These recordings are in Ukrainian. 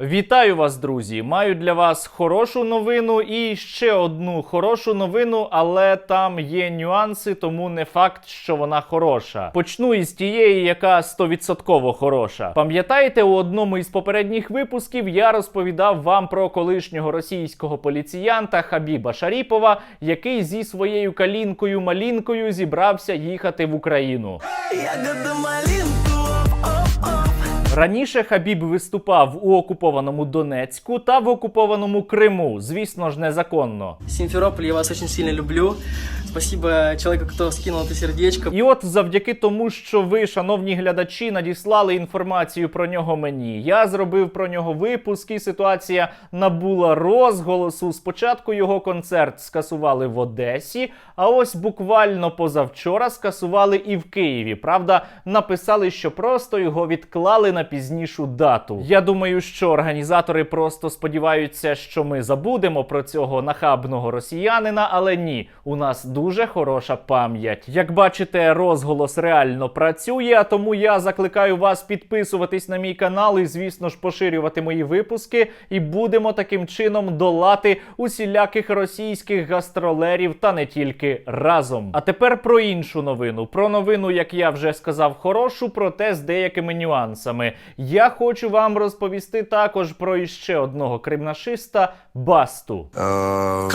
Вітаю вас, друзі! Маю для вас хорошу новину і ще одну хорошу новину, але там є нюанси, тому не факт, що вона хороша. Почну із тієї, яка 100% хороша. Пам'ятаєте, у одному із попередніх випусків я розповідав вам про колишнього російського поліціянта Хабіба Шаріпова, який зі своєю калінкою малінкою зібрався їхати в Україну. Малинку, оп-оп Раніше Хабіб виступав у окупованому Донецьку та в окупованому Криму, звісно ж, незаконно. Симферополь, я вас очень сильно люблю. Спасибо человеку, кто скинул это сердечко. І от завдяки тому, що ви, шановні глядачі, надіслали інформацію про нього мені. Я зробив про нього випуск, і ситуація набула розголосу. Спочатку його концерт скасували в Одесі, а ось буквально позавчора скасували і в Києві. Правда, написали, що просто його відклали на пізнішу дату. Я думаю, що організатори просто сподіваються, що ми забудемо про цього нахабного росіянина, але ні, у нас дуже хороша пам'ять. Як бачите, розголос реально працює, а тому я закликаю вас підписуватись на мій канал і, звісно ж, поширювати мої випуски. І будемо таким чином долати усіляких російських гастролерів та не тільки разом. А тепер про іншу новину. Про новину, як я вже сказав, хорошу, проте з деякими нюансами. Я хочу вам розповісти також про іще одного кримнашиста Басту. Э,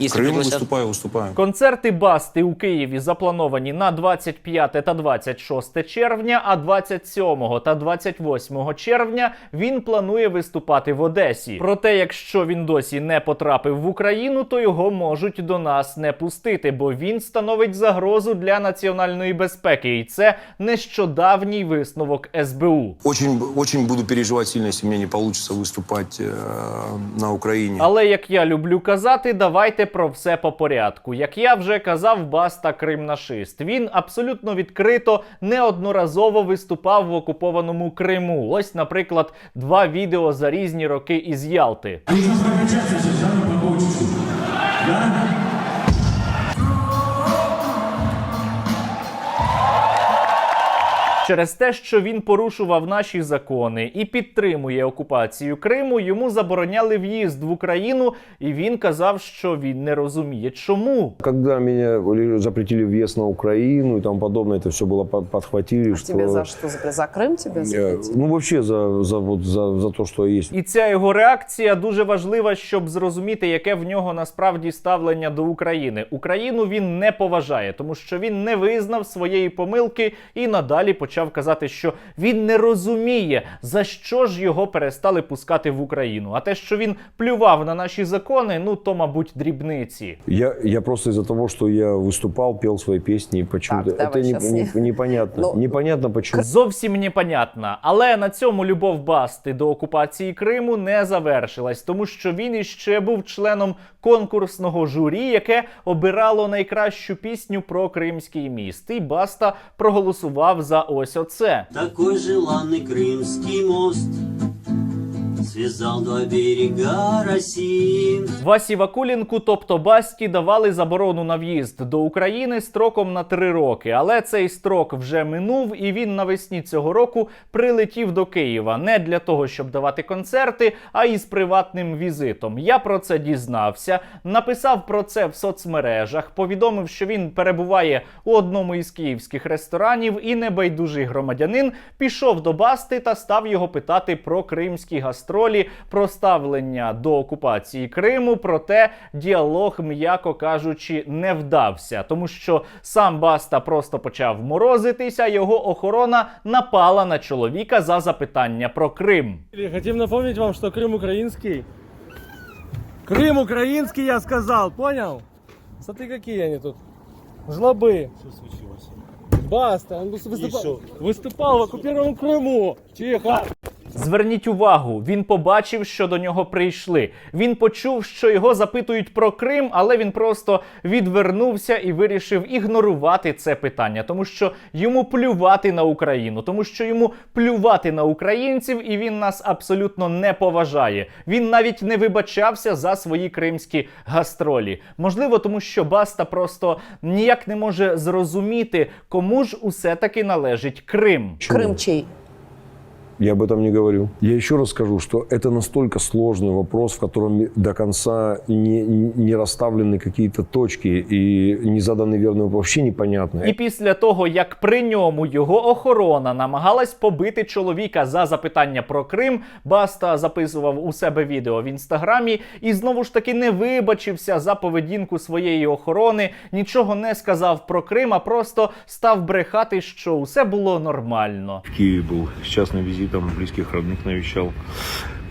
Крым, если Крым пригласят. выступаю, выступаю. Концерти Басти у Києві заплановані на 25 та 26 червня, а 27 та 28 червня він планує виступати в Одесі. Проте, якщо він досі не потрапив в Україну, то його можуть до нас не пустити, бо він становить загрозу для національної безпеки, і це нещодавній висновок СБУ. Очень, очень буду переживать сильно, если мне не получится выступать э, на Украине. Але як я люблю казати, давайте про все по порядку. Як я вже казав, Баста кримнашист. Він абсолютно відкрито неодноразово виступав в окупованому Криму. Ось, наприклад, два відео за різні роки із Ялти. Через те, що він порушував наші закони і підтримує окупацію Криму, йому забороняли в'їзд в Україну, і він казав, що він не розуміє, чому. Когда меня запретили въезд на Украину и тому подобное, это все было по- подхватили. А тебе за что? За, за Крым тебя Э, запретили? Ну, вообще за, за, вот, за, за то, что есть. І ця його реакція дуже важлива, щоб зрозуміти, яке в нього насправді ставлення до України. Україну він не поважає, тому що він не визнав своєї помилки і надалі почав казати, що він не розуміє, за що ж його перестали пускати в Україну. А те, що він плював на наші закони, ну то, мабуть, дрібниці. Я, я просто из-за того, что я выступал, пел свои песни, и почему-то... Так, давай это не- не- не- непонятно. Ну, непонятно, почему. Зовсім непонятна. Але на цьому любов Басти до окупації Криму не завершилась, тому що він іще був членом конкурсного журі, яке обирало найкращу пісню про Кримський міст. І Баста проголосував за ось оце. Такой желанный кримський мост Связал два берега России Васі Вакулінку, тобто Басті, давали заборону на в'їзд до України строком на три роки. Але цей строк вже минув, і він навесні цього року прилетів до Києва не для того, щоб давати концерти, а із приватним візитом. Я про це дізнався, написав про це в соцмережах, повідомив, що він перебуває у одному із київських ресторанів, і небайдужий громадянин пішов до Басти та став його питати про кримські гастролі, про ставлення до окупації Криму. Проте діалог, м'яко кажучи, не вдався, тому що сам Баста просто почав морозитися. Його охорона напала на чоловіка за запитання про Крим. Хотим напомнить вам, что Крым украинский. Крым украинский, я сказал, понял? Смотри, какие они тут. Жлобы. Что случилось? Баста, он выступал, выступал в оккупированном Крыму. Тихо. Зверніть увагу, він побачив, що до нього прийшли. Він почув, що його запитують про Крим, але він просто відвернувся і вирішив ігнорувати це питання, тому що йому плювати на Україну, тому що йому плювати на українців, і він нас абсолютно не поважає. Він навіть не вибачався за свої кримські гастролі. Можливо, тому що Баста просто ніяк не може зрозуміти, кому ж усе таки належить Крим. Крым чей? Я об этом не говорю. Я еще раз скажу, что это настолько сложный вопрос, в котором до конца не, не расставлены какие-то точки и не заданы верные вопросы. Вообще непонятно. І після того, як при ньому його охорона намагалась побити чоловіка за запитання про Крим, Баста записував у себе відео в інстаграмі і знову ж таки не вибачився за поведінку своєї охорони, нічого не сказав про Крим, а просто став брехати, що усе було нормально. В Киеве был с частным визитом, близких родных навещал.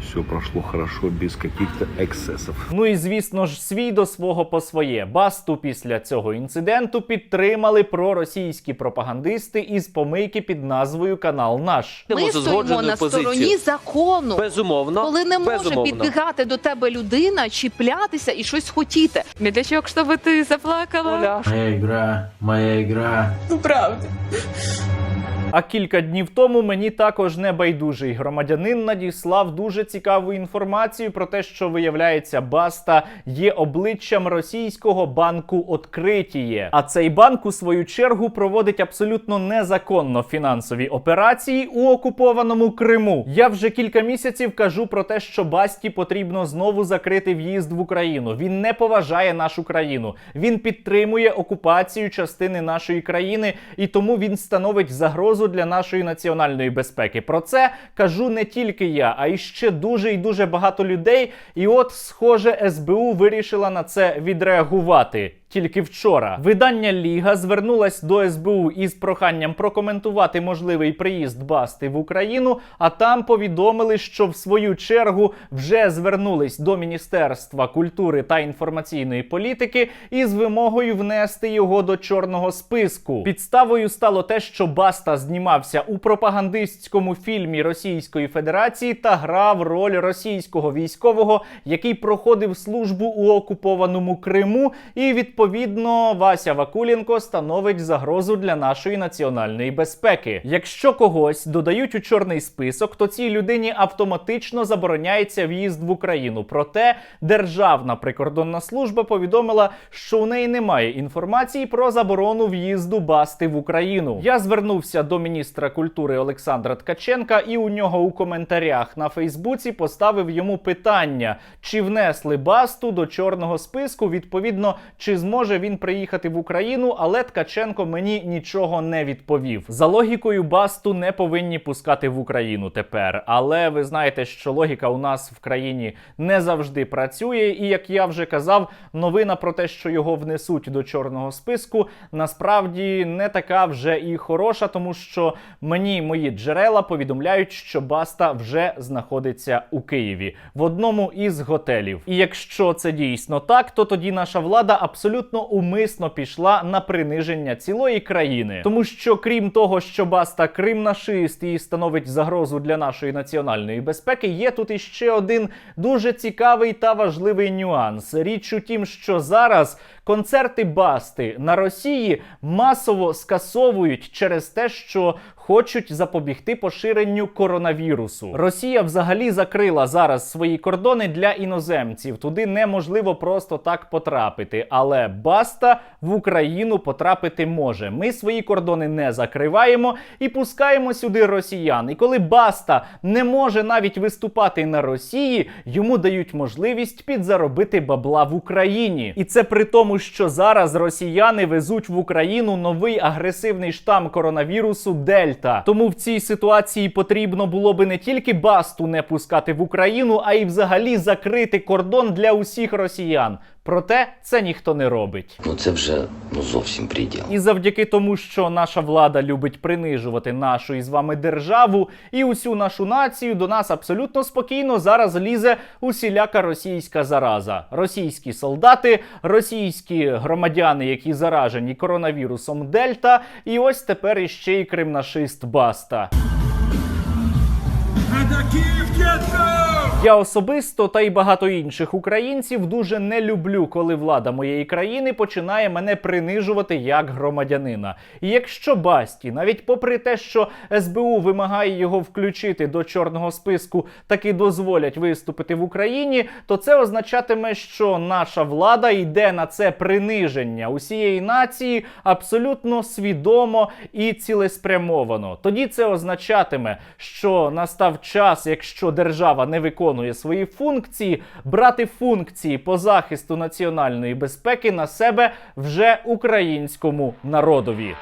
Все прошло хорошо, без каких-то эксцессов. Ну і звісно ж, свій до свого по своє. Басту після цього інциденту підтримали проросійські пропагандисти із помийки під назвою Канал Наш. Ми стоїмо на стороні закону, Безумовно, коли не може безумовно. підбігати до тебе людина, чіплятися і щось хотіти. Медлячок, щоб ти заплакала. Оля, Моя игра, моя игра. А кілька днів тому мені також небайдужий громадянин надіслав дуже цікаву інформацію про те, що виявляється, Баста є обличчям російського банку «Откритіє». А цей банк у свою чергу проводить абсолютно незаконно фінансові операції у окупованому Криму. Я вже кілька місяців кажу про те, що Басті потрібно знову закрити в'їзд в Україну. Він не поважає нашу країну. Він підтримує окупацію частини нашої країни, і тому він становить загрозу для нашої національної безпеки. Про це кажу не тільки я, а й ще дуже і дуже багато людей. І от, схоже, СБУ вирішила на це відреагувати. Тільки вчора видання Ліга звернулась до СБУ із проханням прокоментувати можливий приїзд Басти в Україну. А там повідомили, що в свою чергу вже звернулись до Міністерства культури та інформаційної політики із вимогою внести його до чорного списку. Підставою стало те, що Баста знімався у пропагандистському фільмі Російської Федерації та грав роль російського військового, який проходив службу у окупованому Криму, і відповідно Вася Вакуленко становить загрозу для нашої національної безпеки. Якщо когось додають у чорний список, то цій людині автоматично забороняється в'їзд в Україну. Проте Державна прикордонна служба повідомила, що у неї немає інформації про заборону в'їзду Басти в Україну. Я звернувся до міністра культури Олександра Ткаченка, і у нього у коментарях на Фейсбуці поставив йому питання, чи внесли Басту до чорного списку. Відповідно, чи зможе він приїхати в Україну, але Ткаченко мені нічого не відповів. За логікою, Басту не повинні пускати в Україну тепер. Але ви знаєте, що логіка у нас в країні не завжди працює. І як я вже казав, новина про те, що його внесуть до чорного списку, насправді не така вже і хороша, тому що мені мої джерела повідомляють, що Баста вже знаходиться у Києві в одному із готелів. І якщо це дійсно так, то тоді наша влада абсолютно умисно пішла на приниження цілої країни, тому що крім того, що Баста кримнашист і становить загрозу для нашої національної безпеки, є тут іще один дуже цікавий та важливий нюанс. Річ у тім, що зараз концерти Басти на Росії масово скасовують через те, що хочуть запобігти поширенню коронавірусу. Росія взагалі закрила зараз свої кордони для іноземців. Туди неможливо просто так потрапити. Але Баста в Україну потрапити може. Ми свої кордони не закриваємо і пускаємо сюди росіян. І коли Баста не може навіть виступати на Росії, йому дають можливість підзаробити бабла в Україні. І це при тому, що зараз росіяни везуть в Україну новий агресивний штам коронавірусу Дельта. Тому в цій ситуації потрібно було би не тільки Басту не пускати в Україну, а й взагалі закрити кордон для усіх росіян. Проте це ніхто не робить. Ну це вже ну зовсім приділ. І завдяки тому, що наша влада любить принижувати нашу із вами державу і усю нашу націю, до нас абсолютно спокійно зараз лізе усіляка російська зараза. Російські солдати, російські громадяни, які заражені коронавірусом Дельта, і ось тепер іще й кримнашист Баста. Детка! Я особисто та й багато інших українців дуже не люблю, коли влада моєї країни починає мене принижувати як громадянина. І якщо Басті, навіть попри те, що СБУ вимагає його включити до чорного списку, таки дозволять виступити в Україні, то це означатиме, що наша влада йде на це приниження усієї нації абсолютно свідомо і цілеспрямовано. Тоді це означатиме, що настав час, якщо держава не виконує свої функції, брати функції по захисту національної безпеки на себе вже українському народові.